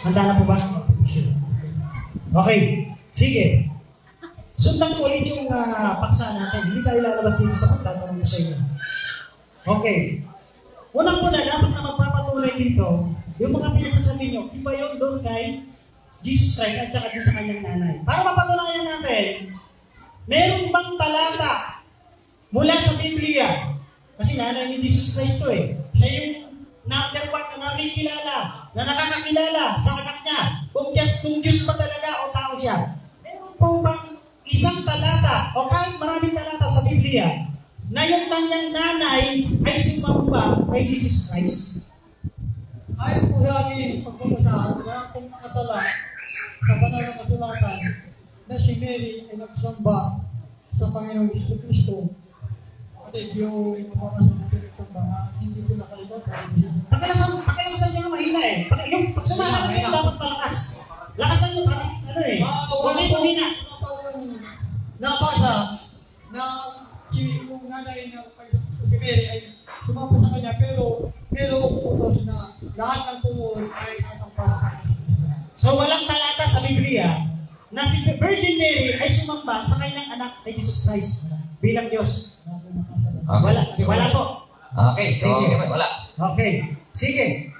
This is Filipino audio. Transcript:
Handa na po ba? Okay. Sige. Sundan ko ulit yung ah, paksa natin. Hindi tayo lalabas dito sa pagtatanong sa inyo. Okay. Unang-una, dapat na magpapatuloy dito, yung mga pinagsasabi nyo, iba yun doon kay Jesus Christ at saka doon sa kanyang nanay. Para mapatunayan natin, meron bang talata mula sa Biblia? Kasi nanay ni Jesus Christ to eh. Siya yung na nakikilala, na nakakakilala sa anak niya. Kung Diyos, kung Diyos ba talaga o tao siya. Meron po bang isang talata o kahit maraming talata sa Biblia na yung kanyang nanay ay sumamba kay Jesus Christ? Ayon po sa aking pagbabasahan, wala pong nakatala sa banal na kasulatan na si Mary ay nagsamba sa Panginoong Iso Kristo. At yung mapapasa nyo dapat malakas. Lakasan nyo parang ano eh. Huwag po akong nabasa na si yung nanay ng Panginoong si Mary ay sumapa sa kanya pero pero utos na lahat ng tumuod ay Kristo. So walang talata sa Biblia na si Virgin Mary ay sumamba sa kanyang anak kay Jesus Christ bilang Diyos. Okay. Wala. Wala po. Okay, so Sige. okay, wala. Okay. Sige.